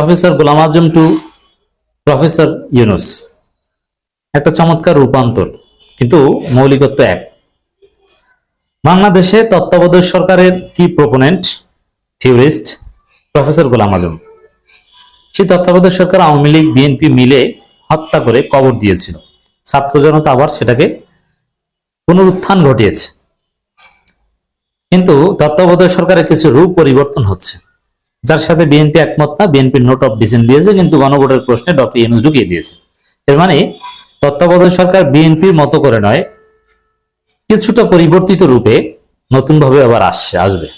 Professor Golam Azam to professor Yunus. একটা চমৎকার রূপান্তর, কিন্তু মৌলিকত্ব এক। বাংলাদেশে তত্ত্বাবধায়ক সরকারের কি proponent? Theorist professor Golam Azam. সেই তত্ত্বাবধায়ক সরকার আওয়ামী লীগ, বিএনপি মিলে হত্যা করে কবর দিয়েছিল। ছাত্র জনতা আবার সেটাকে পুনরুত্থান ঘটিয়েছে। কিন্তু তত্ত্বাবধায়ক সরকারের কিছু রূপ পরিবর্তন হচ্ছে। যার সাথে বিএনপি একমত না, বিএনপির নোট অফ ডিসেন্ট দিয়েছে, কিন্তু গণভোটের প্রশ্নে ডক্টর ইউনুস ঢুকিয়ে দিয়েছে। এর মানে তত্ত্বাবধায়ক সরকার বিএনপির মতো করে নয়, কিছুটা পরিবর্তিত রূপে নতুনভাবে আবার আসছে, আসবে।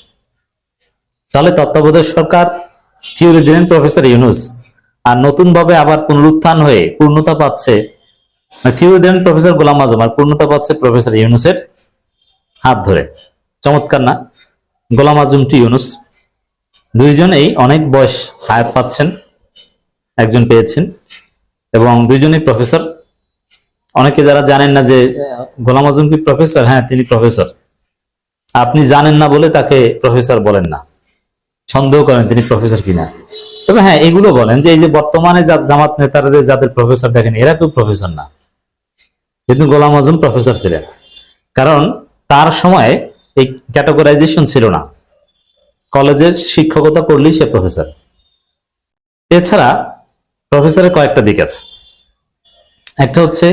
তাহলে তত্ত্বাবধায়ক সরকার থিওরি দিলেন প্রফেসর ইউনুস, আর নতুনভাবে আবার পুনরুত্থান হয়ে পূর্ণতা পাচ্ছে থিওরি দিলেন প্রফেসর গোলাম আজম, আর পূর্ণতা পাচ্ছে প্রফেসর ইউনুসের হাত ধরে। চমৎকার না? গোলাম আজম টু ইউনুস। দুইজনেই অনেক বয়স হায়াত পাচ্ছেন, একজন পেয়েছেন এবং দুইজনেই প্রফেসর। অনেকে যারা জানেন না যে, গোলাম আজম কি প্রফেসর? হ্যাঁ তিনি প্রফেসর। আপনি জানেন না বলে তাকে প্রফেসর বলেন না। সন্দেহ করেন তিনি প্রফেসর কিনা। তবে হ্যাঁ এগুলো বলেন যে, এই যে বর্তমানে জামাত নেতাদের, যাদের প্রফেসর দেখেন, এরা কেউ প্রফেসর না। কিন্তু গোলাম আজম প্রফেসর ছিলেন। কারণ তার সময় এই ক্যাটাগরাইজেশন ছিল না। কলেজের শিক্ষকতা করলেই সে প্রফেসর। এছাড়া প্রফেসরের কয়েকটা দিক আছে। একটা হচ্ছে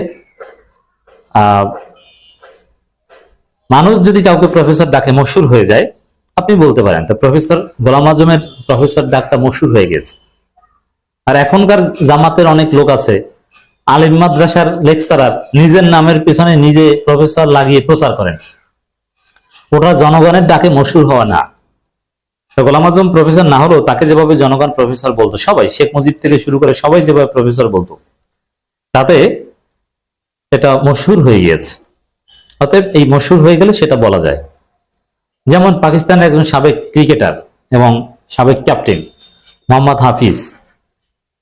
মানুষ যদি কাউকে প্রফেসর ডাকে মশুর হয়ে যায়, আপনি বলতে পারেন, তো প্রফেসর, গোলাম আজমের প্রফেসর ডাকটা মশুর হয়ে গেছে আর এখনকার জামাতের অনেক লোক আছে, আলিম মাদ্রাসার লেকচারার, নিজের নামের পিছনে নিজে প্রফেসর লাগিয়ে প্রচার করেন। ওটা জনগণের ডাকে মশুর হওয়া না। গোলাম আজম প্রফেসর না হলেও তাকে যেভাবে জনগণ প্রফেসর বলতো, সবাই, শেখ মুজিব থেকে শুরু করে সবাই যেভাবে প্রফেসর বলতো, তাতে এটা মশহুর হয়ে গিয়েছে। অতএব এই মশহুর হয়ে গেলে সেটা বলা যায়। যেমন পাকিস্তানের একজন সাবেক ক্রিকেটার এবং সাবেক ক্যাপ্টেন মোহাম্মদ হাফিজ,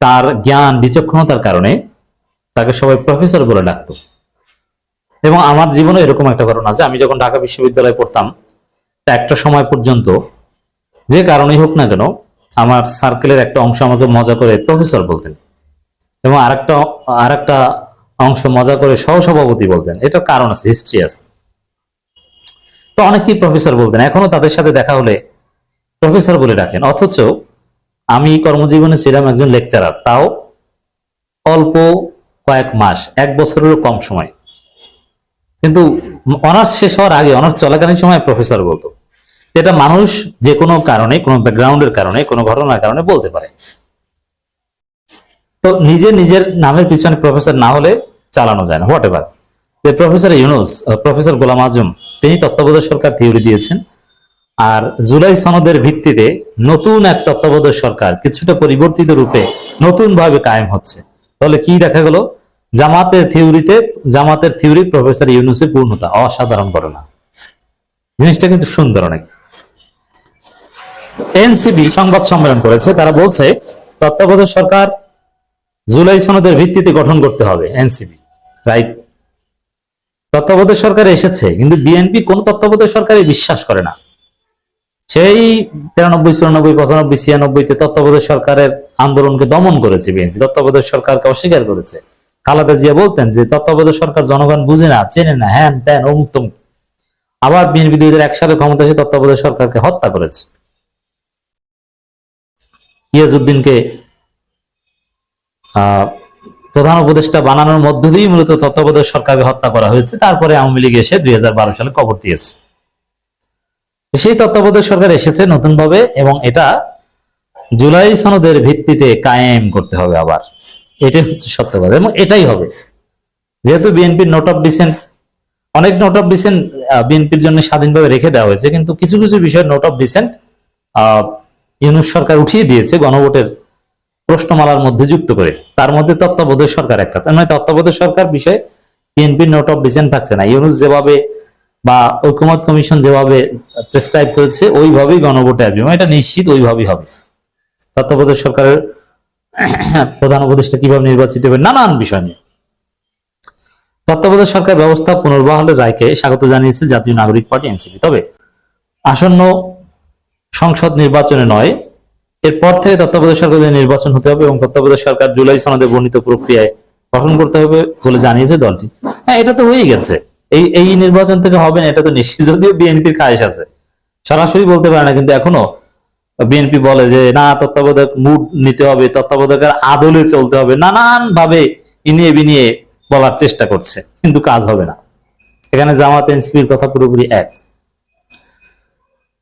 তার জ্ঞান বিচক্ষণতার কারণে তাকে সবাই প্রফেসর বলে ডাকতো। এবং আমার জীবনে এরকম একটা ঘটনা আছে, আমি যখন ঢাকা বিশ্ববিদ্যালয়ে পড়তাম, তা একটা সময় পর্যন্ত যে কারণেই হোক না কেন, আমার সার্কেলের একটা অংশ আমাকে মজা করে প্রফেসর বলতেন। এবং আরেকটা আরেকটা অংশ মজা করে সহসভাপতি বলতেন। এটার কারণ আছে হিস্ট্রি আছে। তো অনেকেই প্রফেসর বলতেন। এখনও তাদের সাথে দেখা হলে প্রফেসর বলে ডাকেন। অথচ আমি কর্মজীবনে ছিলাম একজন লেকচারার তাও অল্প কয়েক মাস, এক বছরেরও কম সময়। কিন্তু অনার্স শেষ হওয়ার আগে অনার্স চলাকালীন সময় প্রফেসর বলতো। যেটা মানুষ যে কোনো কারণে, কোনো ব্যাকগ্রাউন্ডের কারণে, কোনো ঘটনার কারণে বলতে পারে। তো নিজে নিজের নামের পিছনে প্রফেসর না হলে চালানো যায় না whatever professor Yunus professor Golam Azam, তিনি তত্ত্বাবধায়ক সরকার থিওরি দিয়েছেন। আর জুলাই সনদের ভিত্তিতে নতুন এক তত্ত্বাবধায়ক সরকার কিছুটা পরিবর্তিত রূপে নতুন ভাবে কায়েম হচ্ছে। তাহলে কি দেখা গেল? জামাতের থিওরিতে জামাতের থিওরি প্রফেসর ইউনুসের পূর্ণতা, অসাধারণ ঘটনা। জিনিসটা কিন্তু সুন্দর অনেক। এনসিবি সংবাদ সম্মেলন করেছে। তারা বলছে, তত্ত্বাবধায়ক সরকার জুলাই সনদের ভিত্তিতে গঠন করতে হবে এনসিবি, রাইট? তত্ত্বাবধায়ক সরকার এসেছে, কিন্তু বিএনপি কোন তত্ত্বাবধায়ক সরকারে বিশ্বাস করে না। সেই তিরানব্বই, চুরানব্বই, পঁচানব্বই, ছিয়ানব্বইতে তত্ত্বাবধায়ক সরকারের আন্দোলনকে দমন করেছে বিএনপি। তত্ত্বাবধায়ক সরকারকে অস্বীকার করেছে। খালাদা জিয়া বলতেন যে, তত্ত্বাবধায়ক সরকার জনগণ বুঝে না, চেনে না, হ্যান ত্যান, অমুক। আবার বিএনপি দুই হাজার এক সালে ক্ষমতা এসে তত্ত্বাবধায়ক সরকারকে হত্যা করেছে। ইয়াজউদ্দিনকে প্রধান উপদেষ্টা বানানোর মধ্য দিয়েই মূলত তত্ত্বাবধায়ক সরকারকে হত্যা করা হয়েছে। তারপরে আওয়ামী লীগ এসে দুই হাজার বারো সালে কবর দিয়েছে। সেই তত্ত্বাবধায়ক সরকার এসেছে নতুন ভাবে এবং এটা জুলাই সনদের ভিত্তিতে কায়েম করতে হবে আবার। এটাই হচ্ছে সত্য কথা এবং এটাই হবে। যেহেতু বিএনপির নোট অফ ডিসেন্ট অনেক নোট অফ ডিসেন্ট বিএনপির জন্য স্বাধীনভাবে রেখে দেওয়া হয়েছে, কিন্তু কিছু কিছু বিষয়ের নোট অফ ডিসেন্ট ইউনুস সরকার উঠিয়ে দিয়েছে গণভোটের প্রশ্নমালার মধ্যে যুক্ত করে। তার মধ্যে তত্ত্বাবধায়ক সরকার একটা। তার মানে তত্ত্বাবধায়ক সরকার বিষয়ে বিএনপির নোট অফ ডিসেন্ট থাকছে না। ইউনুস যেভাবে বা ঐক্যমত কমিশন যেভাবে প্রেসক্রাইব করেছে, ওইভাবেই গণভোটে আসবে। এবং এটা নিশ্চিত ওইভাবেই হবে। তত্ত্বাবধায়ক সরকারের প্রধান উপদেষ্টা কীভাবে নির্বাচিত হবে নানান বিষয় নিয়ে। তত্ত্বাবধায়ক সরকার ব্যবস্থা পুনর্বহালের রায়কে স্বাগত জানিয়েছে জাতীয় নাগরিক পার্টি, এনসিপি। তবে আসন্ন সংসদ নির্বাচনে নয়, এরপর থেকে তত্ত্বাবধায়ক সরকারের নির্বাচন হতে হবে এবং তত্ত্বাবধায়ক সরকার জুলাই সনদে বর্ণিত প্রক্রিয়ায় গঠন করতে হবে বলে জানিয়েছে দলটি। হ্যাঁ এটা তো হয়েই গেছে। এই এই নির্বাচন থেকে হবে না, এটা তো নিশ্চিত। যদিও বিএনপির খায়েশ আছে, সরাসরি বলতে পারে না, কিন্তু এখনও বিএনপি বলে যে, না, তত্ত্বাবধায়ক মুড নিতে হবে, তত্ত্বাবধায়কের আদলে চলতে হবে। নানান ভাবে ইনিয়ে বিনিয়ে বলার চেষ্টা করছে, কিন্তু কাজ হবে না। এখানে জামাত, এনসিপির কথা পুরোপুরি এক।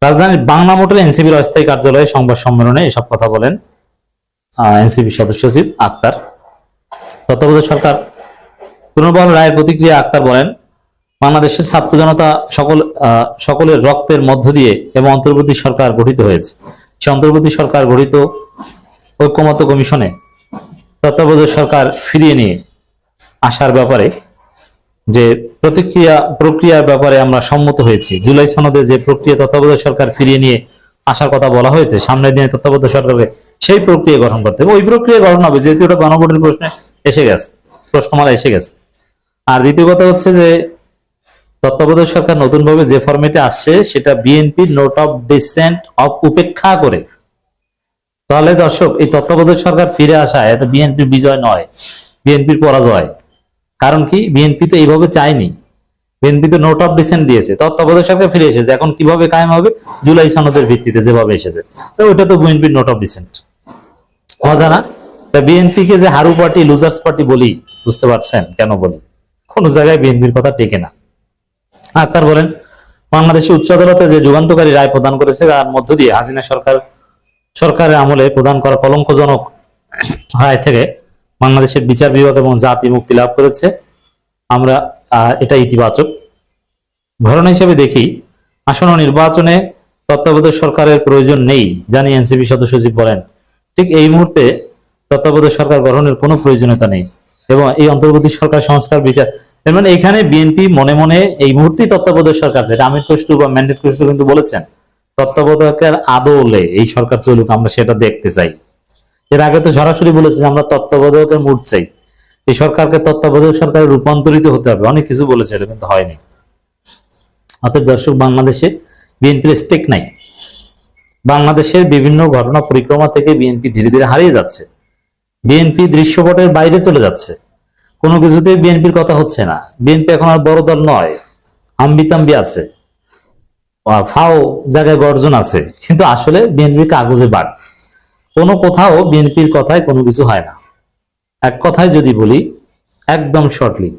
রাজধানীর বাংলা মোটরে এনসিবির অস্থায়ী কার্যালয়ে সংবাদ সম্মেলনে এসব কথা বলেন এনসিপি সদস্য সচিব আক্তার। তত্ত্বাবধায়ক সরকার পুনর্বহাল রায়ের প্রতিক্রিয়া আক্তার বলেন, বাংলাদেশের ছাত্র জনতা সকল সকলের রক্তের মধ্য দিয়ে এবং অন্তর্বর্তী সরকার গঠিত হয়েছে। সে অন্তর্বর্তী সরকার গঠিত ঐক্যমত্য কমিশনে তত্ত্বাবধায়ক সরকার ফিরিয়ে নিয়ে আসার ব্যাপারে যে প্রতিক্রিয়া, প্রক্রিয়ার ব্যাপারে আমরা সম্মত হয়েছি। জুলাই সনদে যে প্রক্রিয়া তত্ত্বাবধায়ক সরকার ফিরিয়ে নিয়ে আসার কথা বলা হয়েছে, সামনের দিনে তত্ত্বাবধায়ক সরকারকে সেই প্রক্রিয়া গঠন করতে হবে। ওই প্রক্রিয়া গঠন হবে, যেহেতু ওটা গণভোটের প্রশ্নে এসে গেছে, প্রশ্নমালা এসে গেছে। আর দ্বিতীয় কথা হচ্ছে যে, তত্ত্বাবধায়ক সরকার নতুন ভাবে যে ফরম্যাটে আসছে, সেটা BNP note of dissent of উপেক্ষা করে। তাহলে দর্শক, এই তত্ত্বাবধায়ক সরকার ফিরে আসা, এটা বিএনপির বিজয় নয়, বিএনপির পরাজয়। কারণ কি? বিএনপি তো এইভাবে চায়নি। বিএনপি তো নোট অফ ডিসেন্ট দিয়েছে তত্ত্বাবধায়ক সরকার ফিরে এসেছে। এখন কীভাবে কায়েম হবে? জুলাই সনদের ভিত্তিতে যেভাবে এসেছে। তো ওইটা তো বিএনপির নোট অফ ডিসেন্ট মজা না তা বিএনপি কে যে হারু পার্টি লুজার্স পার্টি বলি, বুঝতে পারছেন? কেন বলি? কোন জায়গায় বিএনপির কথা টেকে না। আক্তার বলেন বাংলাদেশের উচ্চ আদালতে যে যুগান্তকারী রায় প্রদান করেছে, তার মধ্য দিয়ে হাসিনা সরকার, সরকারের আমলে প্রদান করা কলঙ্কজনক রায় থেকে বাংলাদেশের বিচার বিভাগ এবং জাতি মুক্তি লাভ করেছে। আমরা এটা ইতিবাচক। ঘটনা হিসেবে দেখি, আসন্ন নির্বাচনে তত্ত্বাবধায়ক সরকারের প্রয়োজন নেই, জানি এনসিপি সদস্য সচিব বলেন। ঠিক এই মুহূর্তে তত্ত্বাবধায়ক সরকার গঠনের কোনো প্রয়োজনীয়তা নেই এবং এই অন্তর্বর্তী সরকার সংস্কার বিচার এর মানে এখানে বিএনপি মনে মনে এই মুহূর্তেই তত্ত্বাবধায়ক সরকার যেটা আমির কষ্টু বা ম্যান্ডেট কষ্টু কিন্তু বলেছেন। তত্ত্বাবধায়কের আদলে এই সরকার চলুক, আমরা সেটা দেখতে চাই। এর আগে তো সরাসরি বলেছে আমরা তত্ত্বাবধায়কের মুড চাই। এই সরকারকে তত্ত্বাবধায়ক সরকারে রূপান্তরিত হতে হবে। অনেক কিছু বলেছে, এটা কিন্তু হয়নি। অতএব দর্শক, বাংলাদেশে বিএনপির স্টেক নাই। বাংলাদেশের বিভিন্ন ঘটনা পরিক্রমা থেকে বিএনপি ধীরে ধীরে হারিয়ে যাচ্ছে। বিএনপি দৃশ্যপটের বাইরে চলে যাচ্ছে। কোনো কিছুতে বিএনপির কথা হচ্ছে না। বিএনপি এখন আর বড় দল নয়। আম্বিতাম্বি আছে। ফাও জায়গায় গর্জন আছে। কিন্তু আসলে বিএনপি কাগজে বাদ কোনো কোথাও বিএনপির কথায় কোনো কিছু হয় না। এক কথায় যদি বলি একদম শর্টলি